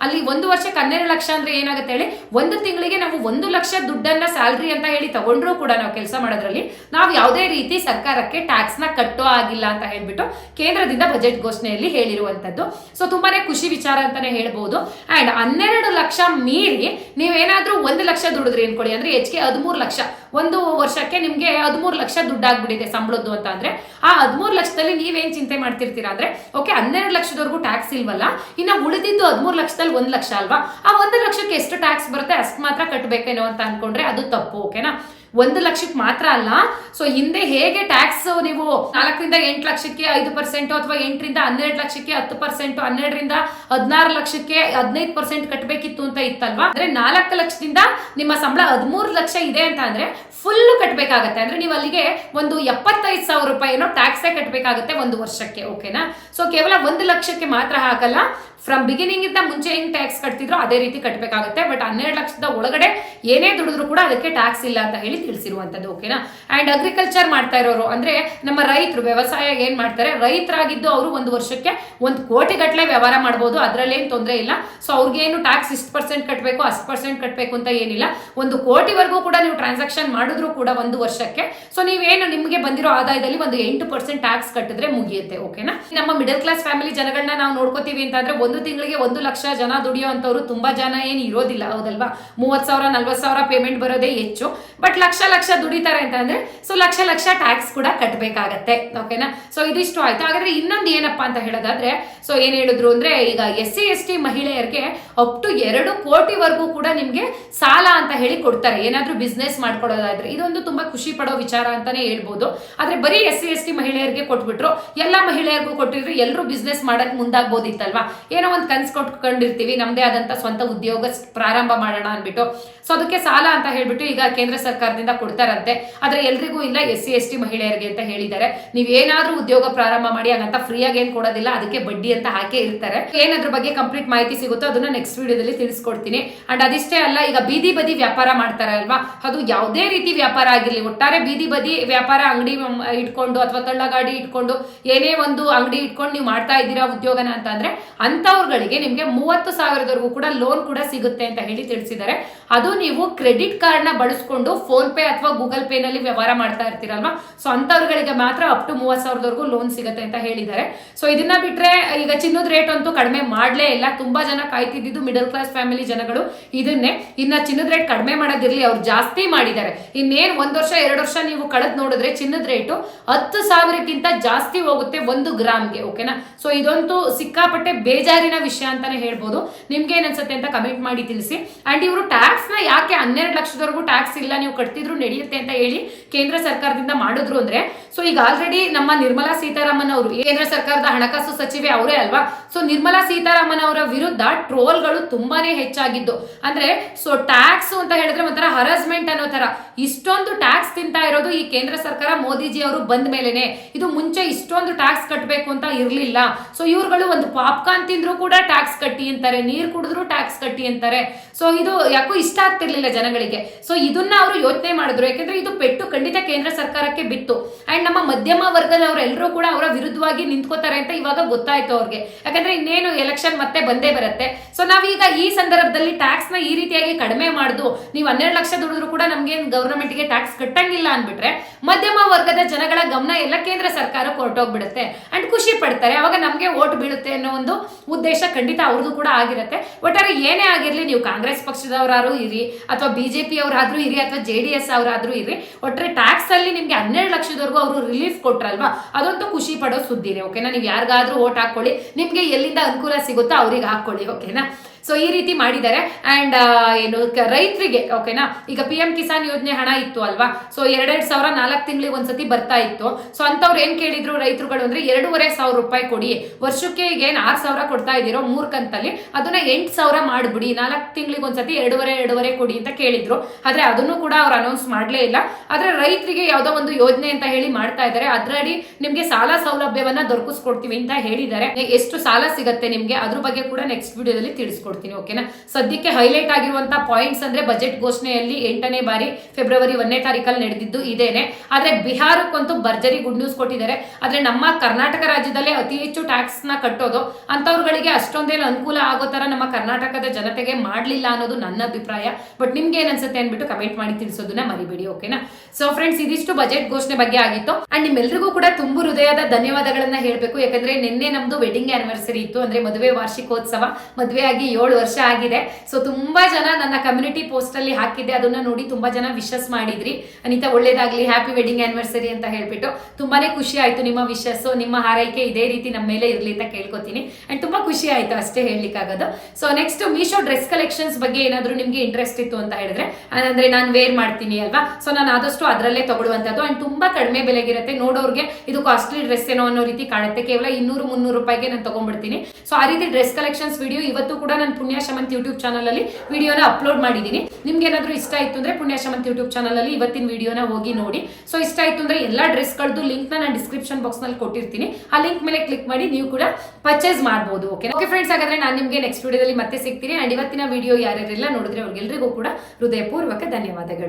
ಅಲ್ಲಿ ಒಂದು ವರ್ಷಕ್ಕೆ ಹನ್ನೆರಡು ಲಕ್ಷ ಅಂದ್ರೆ ಏನಾಗುತ್ತೆ ಹೇಳಿ, ಒಂದು ತಿಂಗಳಿಗೆ ನಾವು ಒಂದು ಲಕ್ಷ ದುಡ್ಡನ್ನ ಸ್ಯಾಲ್ರಿ ಅಂತ ಹೇಳಿ ತಗೊಂಡ್ರು ಕೂಡ ನಾವು ಕೆಲಸ ಮಾಡೋದ್ರಲ್ಲಿ ನಾವು ಯಾವುದೇ ರೀತಿ ಸರ್ಕಾರಕ್ಕೆ ಟ್ಯಾಕ್ಸ್ನ ಕಟ್ಟೋ ಆಗಿಲ್ಲ ಅಂತ ಹೇಳ್ಬಿಟ್ಟು ಕೇಂದ್ರದಿಂದ ಬಜೆಟ್ ಘೋಷಣೆಯಲ್ಲಿ ಹೇಳಿರುವಂತದ್ದು ಸೊ ತುಂಬಾನೇ ಖುಷಿ ವಿಚಾರ ಅಂತಾನೆ ಹೇಳ್ಬಹುದು ಅಂಡ್ ಹನ್ನೆರಡು ಲಕ್ಷ ಮೀರಿ ನೀವೇನಾದ್ರೂ ಒಂದು ಲಕ್ಷ ದುಡಿದ್ರಿ ಅನ್ಕೊಳ್ಳಿ ಅಂದ್ರೆ ಹೆಚ್ಚಿಗೆ ಹದಿಮೂರು ಲಕ್ಷ. ಒಂದು ವರ್ಷಕ್ಕೆ ನಿಮ್ಗೆ ಹದಿಮೂರು ಲಕ್ಷ ದುಡ್ಡಾಗ್ಬಿಟ್ಟಿದೆ ಸಂಬಳದ್ದು ಅಂತ ಅಂದ್ರೆ, ಆ ಹದಿಮೂರು ಲಕ್ಷದಲ್ಲಿ ನೀವೇನ್ ಚಿಂತೆ ಮಾಡ್ತಿರ್ತೀರಾ ಅಂದ್ರೆ, ಓಕೆ, ಹನ್ನೆರಡು ಲಕ್ಷದವರೆಗೂ ಟ್ಯಾಕ್ಸ್ ಇಲ್ವಲ್ಲ, ಇನ್ನ ಉಳಿದಿದ್ದು ಹದಿಮೂರು ಲಕ್ಷದಲ್ಲಿ ಒಂದು ಲಕ್ಷ ಅಲ್ವಾ? ಆ ಒಂದು ಲಕ್ಷಕ್ಕೆ ಎಷ್ಟು ಟ್ಯಾಕ್ಸ್ ಬರುತ್ತೆ ಅಷ್ಟು ಮಾತ್ರ ಕಟ್ಟಬೇಕೇನೋ ಅಂತ ಅನ್ಕೊಂಡ್ರೆ ಅದು ತಪ್ಪು ಓಕೆನಾ ಒಂದು ಲಕ್ಷಕ್ಕೆ ಮಾತ್ರ ಅಲ್ಲ ಸೊ ಹಿಂದೆ ಹೇಗೆ ಟ್ಯಾಕ್ಸ್ ನೀವು ನಾಲ್ಕರಿಂದ ಎಂಟು ಲಕ್ಷಕ್ಕೆ ಐದು ಪರ್ಸೆಂಟ್ ಅಥವಾ ಎಂಟರಿಂದ ಹನ್ನೆರಡು ಲಕ್ಷಕ್ಕೆ ಹತ್ತು ಪರ್ಸೆಂಟ್ ಹನ್ನೆರಡರಿಂದ ಹದಿನಾರು ಲಕ್ಷಕ್ಕೆ ಹದಿನೈದು ಪರ್ಸೆಂಟ್ ಕಟ್ಟಬೇಕಿತ್ತು ಅಂತ ಇತ್ತಲ್ವಾ? ಅಂದ್ರೆ ನಾಲ್ಕು ಲಕ್ಷದಿಂದ ನಿಮ್ಮ ಸಂಬಳ ಹದಿಮೂರು ಲಕ್ಷ ಇದೆ ಅಂತ ಅಂದ್ರೆ ಫುಲ್ ಕಟ್ಟಬೇಕಾಗತ್ತೆ ಅಂದರೆ ನೀವು ಅಲ್ಲಿಗೆ ಒಂದು ಎಪ್ಪತ್ತೈದು ಸಾವಿರ ರೂಪಾಯಿ ಏನೋ ಟ್ಯಾಕ್ಸೇ ಕಟ್ಟಬೇಕಾಗುತ್ತೆ ಒಂದು ವರ್ಷಕ್ಕೆ ಓಕೆನಾ ಸೊ ಕೇವಲ ಒಂದು ಲಕ್ಷಕ್ಕೆ ಮಾತ್ರ ಹಾಕಲ್ಲ ಫ್ರಮ್ ಬಿಗಿನಿಂಗ್ ಇಂದ ಮುಂಚೆ ಹೆಂಗ್ ಟ್ಯಾಕ್ಸ್ ಕಟ್ತಿದ್ರು ಅದೇ ರೀತಿ ಕಟ್ಟಬೇಕಾಗುತ್ತೆ ಬಟ್ ಹನ್ನೆರಡು ಲಕ್ಷದ ಒಳಗಡೆ ಏನೇ ದುಡಿದ್ರು ಕೂಡ ಅದಕ್ಕೆ ಟ್ಯಾಕ್ಸ್ ಇಲ್ಲ ಅಂತ ಹೇಳಿ ತಿಳಿಸಿರುವಂತದ್ದು ಓಕೆನಾ ಅಂಡ್ ಅಗ್ರಿಕಲ್ಚರ್ ಮಾಡ್ತಾ ಇರೋರು, ಅಂದ್ರೆ ನಮ್ಮ ರೈತರು, ವ್ಯವಸಾಯ ಏನ್ ಮಾಡ್ತಾರೆ? ರೈತರಾಗಿದ್ದು ಅವರು ಒಂದು ವರ್ಷಕ್ಕೆ ಒಂದು ಕೋಟಿ ಗಟ್ಟಲೆ ವ್ಯವಹಾರ ಮಾಡ್ಬೋದು. ಅದರಲ್ಲೇನು ತೊಂದರೆ ಇಲ್ಲ. ಸೊ ಅವ್ರಿಗೇನು ಟ್ಯಾಕ್ಸ್ ಇಷ್ಟು ಪರ್ಸೆಂಟ್ ಕಟ್ಟಬೇಕು ಅಷ್ಟು ಪರ್ಸೆಂಟ್ ಕಟ್ಟಬೇಕು ಅಂತ ಏನಿಲ್ಲ. ಒಂದು ಕೋಟಿವರೆಗೂ ಕೂಡ ನೀವು ಟ್ರಾನ್ಸಾಕ್ಷನ್ ಮಾಡಿದ್ರು ಕೂಡ ಒಂದು ವರ್ಷಕ್ಕೆ. ಸೊ ನೀವೇನು ನಿಮಗೆ ಬಂದಿರೋ ಆದಾಯದಲ್ಲಿ ಒಂದು ಎಂಟು ಪರ್ಸೆಂಟ್ ಟ್ಯಾಕ್ಸ್ ಕಟ್ಟಿದ್ರೆ ಮುಗಿಯುತ್ತೆ ಓಕೆನಾ ನಮ್ಮ ಮಿಡಲ್ ಕ್ಲಾಸ್ ಫ್ಯಾಮಿಲಿ ಜನಗಳನ್ನ ನಾವು ನೋಡ್ಕೋತೀವಿ ಅಂತಂದ್ರೆ ಒಂದು ತಿಂಗಳಿಗೆ ಒಂದು ಲಕ್ಷ ಜನ ದುಡಿಯೋ ತುಂಬಾ ಜನ ಏನು ಇರೋದಿಲ್ಲ, ಹೌದಲ್ವಾ? ಮೂವತ್ ಸಾವಿರ ನಲ್ವತ್ ಸಾವಿರ ಪೇಮೆಂಟ್ ಬರೋದೇ ಹೆಚ್ಚು. ಬಟ್ ಲಕ್ಷ ಲಕ್ಷ ದುಡಿತಾರೆ ಅಂತ ಅಂದ್ರೆ ಸೊ ಲಕ್ಷ ಲಕ್ಷ ಟ್ಯಾಕ್ಸ್ ಕೂಡ ಕಟ್ಟಬೇಕಾಗತ್ತೆ ಓಕೆನಾ ಸೊ ಇದಿಷ್ಟು ಆಯ್ತು. ಹಾಗಾದ್ರೆ ಇನ್ನೊಂದು ಏನಪ್ಪಾ ಅಂತ ಹೇಳೋದಾದ್ರೆ ಸೊ ಏನ್ ಹೇಳಿದ್ರು ಅಂದ್ರೆ, ಈಗ ಎಸ್ ಸಿ, ಎಸ್ ಟಿ ಮಹಿಳೆಯರಿಗೆ ಅಪ್ ಟು ಎರಡು ಕೋಟಿವರೆಗೂ ಕೂಡ ನಿಮ್ಗೆ ಸಾಲ ಅಂತ ಹೇಳಿ ಕೊಡ್ತಾರೆ. ಏನಾದ್ರೂ ಬಿಸ್ನೆಸ್ ಮಾಡ್ಕೊಳ್ಳೋದಾದ್ರೆ ಇದೊಂದು ತುಂಬಾ ಖುಷಿ ಪಡೋ ವಿಚಾರ ಅಂತಾನೆ ಹೇಳ್ಬೋದು. ಆದ್ರೆ ಬರೀ ಎಸ್ ಸಿ ಎಸ್ ಟಿ ಮಹಿಳೆಯರಿಗೆ ಕೊಟ್ಬಿಟ್ರು, ಎಲ್ಲಾ ಮಹಿಳೆಯರಿಗೂ ಕೊಟ್ಟಿದ್ರು ಎಲ್ಲರೂ ಬಿಸ್ನೆಸ್ ಮಾಡಕ್ ಮುಂದಾಗ್ಬೋದಿತ್ತಲ್ವಾ? ಏನೋ ಒಂದು ಕನ್ಸು ಕೊಟ್ಕೊಂಡಿರ್ತೀವಿ, ನಮ್ದೇ ಆದಂತ ಸ್ವಂತ ಉದ್ಯೋಗ ಪ್ರಾರಂಭ ಮಾಡೋಣ ಅನ್ಬಿಟ್ಟು ಸೊ ಅದಕ್ಕೆ ಸಾಲ ಅಂತ ಹೇಳ್ಬಿಟ್ಟು ಈಗ ಕೇಂದ್ರ ಸರ್ಕಾರದಿಂದ ಕೊಡ್ತಾರಂತೆ. ಆದ್ರೆ ಎಲ್ರಿಗೂ ಇಲ್ಲ ಎಸ್ ಸಿ ಎಸ್ ಟಿ ಮಹಿಳೆಯರಿಗೆ ಅಂತ ಹೇಳಿದ್ದಾರೆ. ನೀವೇನಾದ್ರೂ ಉದ್ಯೋಗ ಪ್ರಾರಂಭ ಮಾಡಿ ಹಾಗಂತ ಫ್ರೀಯಾಗಿ ಏನ್ ಕೊಡೋದಿಲ್ಲ, ಅದಕ್ಕೆ ಬಡ್ಡಿ ಅಂತ ಹಾಕೇ ಇರ್ತಾರೆ. ಏನಾದ್ರ ಬಗ್ಗೆ ಕಂಪ್ಲೀಟ್ ಮಾಹಿತಿ ಸಿಗುತ್ತೋ ಅದನ್ನ ನೆಕ್ಸ್ಟ್ ವಿಡಿಯೋದಲ್ಲಿ ತಿಳಿಸ್ಕೊಡ್ತೀನಿ. ಅಂಡ್ ಅದಿಷ್ಟೇ ಅಲ್ಲ, ಈಗ ಬೀದಿ ಬದಿ ವ್ಯಾಪಾರ ಮಾಡ್ತಾರೆ ಅಲ್ವಾ ಅದು ಯಾವುದೇ ರೀತಿ ವ್ಯಾಪಾರ ಆಗಿರಲಿ, ಒಟ್ಟಾರೆ ಬೀದಿ ಬದಿ ವ್ಯಾಪಾರ ಅಂಗಡಿ ಇಟ್ಕೊಂಡು ಅಥವಾ ತಳ್ಳಗಾಡಿ ಇಟ್ಕೊಂಡು ಏನೇ ಒಂದು ಅಂಗಡಿ ಇಟ್ಕೊಂಡು ನೀವು ಮಾಡ್ತಾ ಇದ್ದೀರಾ ಉದ್ಯೋಗನ ಅಂತ ಅಂದ್ರೆ ಅಂತವ್ರುಗಳಿಗೆ ನಿಮ್ಗೆ ಮೂವತ್ತು ಸಾವಿರದವರೆಗೂ ಕೂಡ ಲೋನ್ ಕೂಡ ಸಿಗುತ್ತೆ ಅಂತ ಹೇಳಿ ತಿಳಿಸಿದ್ದಾರೆ. ಅದು ನೀವು ಕ್ರೆಡಿಟ್ ಕಾರ್ಡ್ನ ಬಳಸ್ಕೊಂಡು ಫೋನ್ ಪೇ ಅಥವಾ ಗೂಗಲ್ ಪೇ ನಲ್ಲಿ ವ್ಯವಹಾರ ಮಾಡ್ತಾ ಇರ್ತೀರಲ್ವಾ? ಸೊ ಅಂತವ್ರುಗಳಿಗೆ ಮಾತ್ರ ಅಪ್ ಟು ಮೂವತ್ತು ಸಾವಿರದವರೆಗೂ ಲೋನ್ ಸಿಗುತ್ತೆ ಅಂತ ಹೇಳಿದ್ದಾರೆ. ಸೊ ಇದನ್ನ ಬಿಟ್ರೆ ಈಗ ಚಿನ್ನದ ರೇಟ್ ಅಂತೂ ಕಡಿಮೆ ಮಾಡಲೇ ಇಲ್ಲ. ತುಂಬಾ ಜನ ಕಾಯ್ತಿದ್ದು ಮಿಡಲ್ ಕ್ಲಾಸ್ ಫ್ಯಾಮಿಲಿ ಜನಗಳು ಇದನ್ನೇ. ಇನ್ನ ಚಿನ್ನದ ರೇಟ್ ಕಡಿಮೆ ಮಾಡೋದಿರ್ಲಿ, ಅವ್ರು ಜಾಸ್ತಿ ಮಾಡಿದ್ದಾರೆ. ಇನ್ನೇನ್ ಒಂದು ವರ್ಷ, ಎರಡು ವರ್ಷ ನೀವು ಕಳೆದ್ ನೋಡಿದ್ರೆ ಚಿನ್ನದ ರೇಟು ಹತ್ತು ಸಾವಿರಕ್ಕಿಂತ ಜಾಸ್ತಿ ಹೋಗುತ್ತೆ ಒಂದು ಗ್ರಾಮ್ಗೆ ಓಕೆನಾ ಸೊ ಇದಂತೂ ಸಿಕ್ಕಾಪಟ್ಟೆ ಬೇಜಾರಿನ ವಿಷಯ ಅಂತಾನೆ ಹೇಳ್ಬೋದು. ನಿಮ್ಗೆ ಏನ್ ಅನ್ಸುತ್ತೆ ಅಂತ ಕಮೆಂಟ್ ಮಾಡಿ ತಿಳಿಸಿ. ಅಂಡ್ ಇವರು ನ ಯಾಕೆ ಹನ್ನೆರಡು ಲಕ್ಷದವರೆಗೂ ಟ್ಯಾಕ್ಸ್ ಇಲ್ಲ, ನೀವು ಕಟ್ತಿದ್ರು ನಡೆಯುತ್ತೆ ಅಂತ ಹೇಳಿ ಕೇಂದ್ರ ಸರ್ಕಾರದಿಂದ ಮಾಡಿದ್ರು ಅಂದ್ರೆ ಸೊ ಈಗ ಆಲ್ರೆಡಿ ನಮ್ಮ ನಿರ್ಮಲಾ ಸೀತಾರಾಮನ್ ಅವರು, ಕೇಂದ್ರ ಸರ್ಕಾರದ ಹಣಕಾಸು ಸಚಿವೆ ಅವರೇ ಅಲ್ವಾ? ಸೊ ನಿರ್ಮಲಾ ಸೀತಾರಾಮನ್ ಅವರ ವಿರುದ್ಧ ಟ್ರೋಲ್ಗಳು ತುಂಬಾನೇ ಹೆಚ್ಚಾಗಿದ್ದು. ಅಂದ್ರೆ ಸೊ ಟ್ಯಾಕ್ಸ್ ಅಂತ ಹೇಳಿದ್ರೆ ಒಂಥರ ಹರಾಸ್ಮೆಂಟ್ ಅನ್ನೋ ತರ ಇಷ್ಟೊಂದು ಟ್ಯಾಕ್ಸ್ ತಿಂತಾ ಇರೋದು ಈ ಕೇಂದ್ರ ಸರ್ಕಾರ ಮೋದಿಜಿ ಅವರು ಬಂದ ಮೇಲೆನೆ. ಇದು ಮುಂಚೆ ಇಷ್ಟೊಂದು ಟ್ಯಾಕ್ಸ್ ಕಟ್ಟಬೇಕು ಅಂತ ಇರಲಿಲ್ಲ. ಸೊ ಇವ್ರುಗಳು ಒಂದು ಪಾಪ್ಕಾರ್ನ್ ತಿಂದ್ರು ಕೂಡ ಟ್ಯಾಕ್ಸ್ ಕಟ್ಟಿ ಅಂತಾರೆ, ನೀರು ಕುಡಿದ್ರು ಟ್ಯಾಕ್ಸ್ ಕಟ್ಟಿ ಅಂತಾರೆ. ಸೊ ಇದು ಯಾಕೋ ಇಷ್ಟ ಆಗ್ತಿರ್ಲಿಲ್ಲ ಜನಗಳಿಗೆ. ಸೊ ಇದನ್ನ ಅವರು ಯೋಚನೆ ಮಾಡಿದ್ರು. ಯಾಕೆಂದ್ರೆ ಇದು ಪೆಟ್ಟು ಖಂಡಿತ ಕೇಂದ್ರ ಸರ್ಕಾರಕ್ಕೆ ಬಿತ್ತು ಅಂಡ್ ನಮ್ಮ ಮಧ್ಯಮ ವರ್ಗದವರೆಲ್ಲರೂ ಕೂಡ ಅವರ ವಿರುದ್ಧವಾಗಿ ನಿಂತ್ಕೋತಾರೆ ಅಂತ ಇವಾಗ ಗೊತ್ತಾಯ್ತು ಅವ್ರಿಗೆ. ಯಾಕಂದ್ರೆ ಇನ್ನೇನು ಎಲೆಕ್ಷನ್ ಮತ್ತೆ ಬಂದೇ ಬರುತ್ತೆ. ಸೊ ನಾವೀಗ ಈ ಸಂದರ್ಭದಲ್ಲಿ ಟ್ಯಾಕ್ಸ್ನ ಈ ರೀತಿಯಾಗಿ ಕಡಿಮೆ ಮಾಡುದು, ನೀವು ಹನ್ನೆರಡು ಲಕ್ಷ ದುಡಿದ್ರು ಕೂಡ ನಮ್ಗೆ ಗವರ್ನಮೆಂಟ್ ಗೆ ಟ್ಯಾಕ್ಸ್ ಕಟ್ಟಂಗಿಲ್ಲ ಅಂದ್ಬಿಟ್ರೆ ಮಧ್ಯಮ ವರ್ಗದ ಜನಗಳ ಗಮನ ಎಲ್ಲ ಕೇಂದ್ರ ಸರ್ಕಾರಕ್ಕೆ ಹೊರಟೋಗ್ಬಿಡುತ್ತೆ. ಅಂಡ್ ಖುಷಿ ಪಡ್ತಾರೆ. ಅವಾಗ ನಮಗೆ ಓಟ್ ಬೀಳುತ್ತೆ ಅನ್ನೋ ಒಂದು ಉದ್ದೇಶ ಖಂಡಿತ ಅವ್ರದ್ದು ಕೂಡ ಆಗಿರುತ್ತೆ. ಒಟ್ಟಾರೆ ಏನೇ ಆಗಿರಲಿ, ನೀವು ಕಾಂಗ್ರೆಸ್ ಪಕ್ಷದವರಾದ್ರೂ ಇರಿ ಅಥವಾ ಬಿಜೆಪಿ ಅವರಾದ್ರೂ ಇರಿ ಅಥವಾ ಜೆ ಡಿ ಎಸ್ ಅವರಾದ್ರೂ ಇರಿ, ಒಟ್ಟರೆ ಟ್ಯಾಕ್ಸ್ ಅಲ್ಲಿ ನಿಮ್ಗೆ ಹನ್ನೆರಡು ಲಕ್ಷದವರೆಗೂ ಅವರು ರಿಲೀಫ್ ಕೊಟ್ರಲ್ವಾ? ಅದಂತೂ ಖುಷಿ ಪಡೋ ಸುದ್ದಿರಿ ಓಕೆನಾ ನೀವು ಯಾರಿಗಾದ್ರೂ ಓಟ್ ಹಾಕೊಳ್ಳಿ ನಿಮ್ಗೆ ಎಲ್ಲಿಂದ ಅನುಕೂಲ ಸಿಗುತ್ತೋ ಅವ್ರಿಗೆ ಹಾಕೊಳ್ಳಿ ಓಕೆನಾ ಸೊ ಈ ರೀತಿ ಮಾಡಿದ್ದಾರೆ. ಅಂಡ್ ಏನು ರೈತರಿಗೆ ಓಕೆನಾ ಈಗ ಪಿ ಎಂ ಕಿಸಾನ್ ಯೋಜನೆ ಹಣ ಇತ್ತು ಅಲ್ವಾ? ಸೊ ಎರಡೆರಡು ಸಾವಿರ ನಾಲ್ಕು ತಿಂಗಳಿಗೆ ಒಂದ್ಸತಿ ಬರ್ತಾ ಇತ್ತು. ಸೊ ಅಂತವ್ರು ಏನ್ ಕೇಳಿದ್ರು ರೈತರುಗಳು ಅಂದ್ರೆ ಎರಡೂವರೆ ಸಾವಿರ ರೂಪಾಯಿ ಕೊಡಿ. ವರ್ಷಕ್ಕೆ ಈಗ ಏನ್ ಆರ್ ಸಾವಿರ ಕೊಡ್ತಾ ಇದ್ದೀರೋ ಮೂರ್ ಕಂತಲ್ಲಿ ಅದನ್ನ ಎಂಟು ಸಾವಿರ ಮಾಡ್ಬಿಡಿ. ನಾಲ್ಕು ತಿಂಗಳಿಗೆ ಒಂದ್ಸತಿ ಎರಡೂವರೆ ಎರಡೂವರೆ ಕೊಡಿ ಅಂತ ಕೇಳಿದ್ರು. ಆದ್ರೆ ಅದನ್ನು ಕೂಡ ಅವ್ರು ಅನೌನ್ಸ್ ಮಾಡ್ಲೇ ಇಲ್ಲ. ಆದ್ರೆ ರೈತರಿಗೆ ಯಾವ್ದೋ ಒಂದು ಯೋಜನೆ ಅಂತ ಹೇಳಿ ಮಾಡ್ತಾ ಇದ್ದಾರೆ. ಅದರಡಿ ನಿಮ್ಗೆ ಸಾಲ ಸೌಲಭ್ಯವನ್ನ ದೊರಕಿಸ್ಕೊಡ್ತೀವಿ ಅಂತ ಹೇಳಿದ್ದಾರೆ. ಎಷ್ಟು ಸಾಲ ಸಿಗತ್ತೆ ನಿಮ್ಗೆ? ಅದ್ರ ಬಗ್ಗೆ ಕೂಡ ನೆಕ್ಸ್ಟ್ ವಿಡಿಯೋದಲ್ಲಿ ತಿಳಿಸ್ಕೊಡ್ತೀನಿ ಓಕೆನಾ ಸದ್ಯಕ್ಕೆ ಹೈಲೈಟ್ ಆಗಿರುವಂತಹ ಪಾಯಿಂಟ್ಸ್ ಅಂದ್ರೆ ಬಜೆಟ್ ಘೋಷಣೆಯಲ್ಲಿ ಎಂಟನೇ ಬಾರಿ ಫೆಬ್ರವರಿ ಒಂದನೇ ತಾರೀಕಲ್ಲಿ ನಡೆದಿದ್ದು ಇದೇನೆ. ಆದ್ರೆ ಬಿಹಾರಕ್ಕಂತೂ ಭರ್ಜರಿ ಗುಡ್ ನ್ಯೂಸ್ ಕೊಟ್ಟಿದ್ದಾರೆ. ಆದ್ರೆ ನಮ್ಮ ಕರ್ನಾಟಕ ರಾಜ್ಯದಲ್ಲೇ ಅತಿ ಹೆಚ್ಚು ಟ್ಯಾಕ್ಸ್ನ ಕಟ್ಟೋದು ಅಂತವ್ರುಗಳಿಗೆ ಅಷ್ಟೊಂದೇನು ಅನುಕೂಲ ಆಗೋ ತರ ನಮ್ಮ ಕರ್ನಾಟಕದ ಜನತೆಗೆ ಮಾಡ್ಲಿಲ್ಲ ಅನ್ನೋದು ನನ್ನ ಅಭಿಪ್ರಾಯ. ಬಟ್ ನಿಮ್ಗೆ ಏನ್ ಅನ್ಸುತ್ತೆ ಅನ್ಬಿಟ್ಟು ಕಮೆಂಟ್ ಮಾಡಿ ತಿಳಿಸೋದನ್ನ ಮರಿಬೇಡಿ ಓಕೆನಾ ಸೊ ಫ್ರೆಂಡ್ಸ್ ಇದಿಷ್ಟು ಬಜೆಟ್ ಘೋಷಣೆ ಬಗ್ಗೆ ಆಗಿತ್ತು. ಅಂಡ್ ನಿಮ್ಮೆಲ್ರಿಗೂ ಕೂಡ ತುಂಬು ಹೃದಯದ ಧನ್ಯವಾದಗಳನ್ನ ಹೇಳ್ಬೇಕು. ಯಾಕಂದ್ರೆ ನಿನ್ನೆ ನಮ್ದು ವೆಡ್ಡಿಂಗ್ ಆನಿವರ್ಸರಿ ಇತ್ತು. ಅಂದ್ರೆ ಮದುವೆ ವಾರ್ಷಿಕೋತ್ಸವ. ಮದುವೆಯಾಗಿ ಏಳು ವರ್ಷ ಆಗಿದೆ. ಸೊ ತುಂಬಾ ಜನ ನನ್ನ ಕಮ್ಯುನಿಟಿ ಪೋಸ್ಟ್ ಅಲ್ಲಿ ಹಾಕಿದ್ದೆ. ಅದನ್ನ ನೋಡಿ ತುಂಬಾ ಜನ ವಿಶಸ್ ಮಾಡಿದ್ರಿ. ಅನಿತಾ, ಒಳ್ಳೇದಾಗ್ಲಿ. ಹ್ಯಾಪಿ ವೆಡ್ಡಿಂಗ್ ಆನಿವರ್ಸರಿ ಅಂತ ಹೇಳ್ಬಿಟ್ಟು ತುಂಬಾನೇ ಖುಷಿ ಆಯ್ತು ನಿಮ್ಮ ವಿಶಸ್ ನಿಮ್ಮ ಹಾರೈಕೆ ಇದೇ ರೀತಿ ನಮ್ಮ ಮೇಲೆ ಇರ್ಲಿ ಅಂತ ಕೇಳ್ಕೊತೀನಿ. ಅಂಡ್ ತುಂಬಾ ಖುಷಿ ಆಯ್ತು ಅಷ್ಟೇ ಹೇಳ್ಲಿಕ್ಕಾಗೋದು. So next Meesho dress collections ಬಗ್ಗೆ ಏನಾದ್ರು ನಿಮ್ಗೆ ಇಂಟ್ರೆಸ್ಟ್ ಇತ್ತು ಅಂತ ಹೇಳಿದ್ರೆ ಅಂದ್ರೆ ನಾನು ವೇರ್ ಮಾಡ್ತೀನಿ ಅಲ್ವಾ? ಸೊ ನಾನು ಆದಷ್ಟು ಅದರಲ್ಲೇ ತಗೊಳ್ಳುವಂಥದ್ದು. ಅಂಡ್ ತುಂಬಾ ಕಡಿಮೆ ಬೆಲೆಗಿರುತ್ತೆ. ನೋಡೋರ್ಗೆ ಇದು ಕಾಸ್ಟ್ಲಿ ಡ್ರೆಸ್ ಏನೋ ಅನ್ನೋ ರೀತಿ ಕಾಣುತ್ತೆ. ಕೇವಲ ಇನ್ನೂರು ಮುನ್ನೂರು ರೂಪಾಯಿಗೆ ನಾನು ತಗೊಂಡ್ಬಿಡ್ತೀನಿ. ಸೊ ಆ ರೀತಿ ಡ್ರೆಸ್ ಕಲೆಕ್ಷನ್ಸ್ ವಿಡಿಯೋ ಇವತ್ತು ಕೂಡ ಪುಣ್ಯ ಶಮಂತ್ ಯೂಟ್ಯೂಬ್ ಚಾನಲ್ ಅಲ್ಲಿ ವಿಡಿಯೋನ ಅಪ್ಲೋಡ್ ಮಾಡಿದ್ದೀನಿ ನಿಮ್ಗೆ ಏನಾದ್ರು ಇಷ್ಟ ಆಯ್ತು ಅಂದ್ರೆ ಪುಣ್ಯ ಶಮಂತ್ ಯೂಟ್ಯೂಬ್ ಚಾನಲಲ್ಲಿ ಇವತ್ತಿನ ವಿಡಿಯೋನ ಹೋಗಿ ನೋಡಿ. ಸೊ ಇಷ್ಟ ಆಯ್ತು ಅಂದ್ರೆ ಎಲ್ಲಾ ಡ್ರೆಸ್ಗಳದ್ದು ಲಿಂಕ್ನ ನಾನು ಡಿಸ್ಕ್ರಿಪ್ಷನ್ ಬಾಕ್ಸ್ನಲ್ಲಿ ಕೊಟ್ಟಿರ್ತೀನಿ. ಆ ಲಿಂಕ್ ಮೇಲೆ ಕ್ಲಿಕ್ ಮಾಡಿ ನೀವು ಕೂಡ ಪರ್ಚೇಸ್ ಮಾಡಬಹುದು ಓಕೆ ಓಕೆ ಫ್ರೆಂಡ್ಸ್ ಹಾಗಾದ್ರೆ ನಾನು ನಿಮಗೆ ನೆಕ್ಸ್ಟ್ ವಿಡಿಯೋದಲ್ಲಿ ಮತ್ತೆ ಸಿಗ್ತೀನಿ. ಅಂಡ್ ಇವತ್ತಿನ ವಿಡಿಯೋ ಯಾರ್ಯಾರೆಲ್ಲ ನೋಡಿದ್ರೆ ಅವ್ರಿಗೆಲ್ರಿಗೂ ಕೂಡ ಹೃದಯಪೂರ್ವಕ ಧನ್ಯವಾದಗಳು.